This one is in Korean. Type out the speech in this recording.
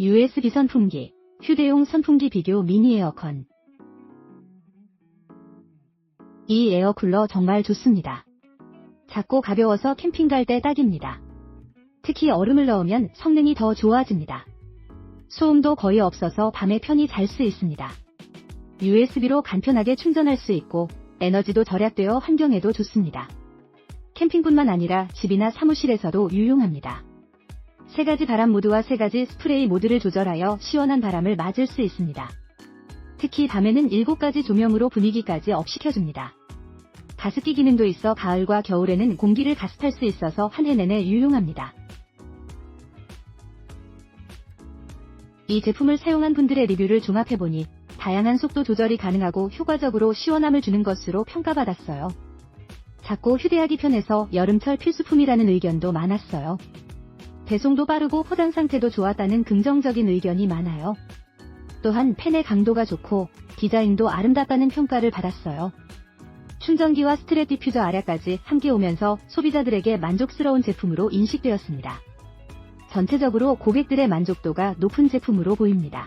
USB 선풍기, 휴대용 선풍기 비교 미니 에어컨. 이 에어쿨러 정말 좋습니다. 작고 가벼워서 캠핑 갈 때 딱입니다. 특히 얼음을 넣으면 성능이 더 좋아집니다. 소음도 거의 없어서 밤에 편히 잘 수 있습니다. USB로 간편하게 충전할 수 있고 에너지도 절약되어 환경에도 좋습니다. 캠핑뿐만 아니라 집이나 사무실에서도 유용합니다. 세 가지 바람 모드와 세 가지 스프레이 모드를 조절하여 시원한 바람을 맞을 수 있습니다. 특히 밤에는 7가지 조명으로 분위기까지 업시켜줍니다. 가습기 기능도 있어 가을과 겨울에는 공기를 가습할 수 있어서 한 해 내내 유용합니다. 이 제품을 사용한 분들의 리뷰를 종합해보니 다양한 속도 조절이 가능하고 효과적으로 시원함을 주는 것으로 평가받았어요. 작고 휴대하기 편해서 여름철 필수품이라는 의견도 많았어요. 배송도 빠르고 포장 상태도 좋았다는 긍정적인 의견이 많아요. 또한 펜의 강도가 좋고 디자인도 아름답다는 평가를 받았어요. 충전기와 스트랩 디퓨저 아래까지 함께 오면서 소비자들에게 만족스러운 제품으로 인식되었습니다. 전체적으로 고객들의 만족도가 높은 제품으로 보입니다.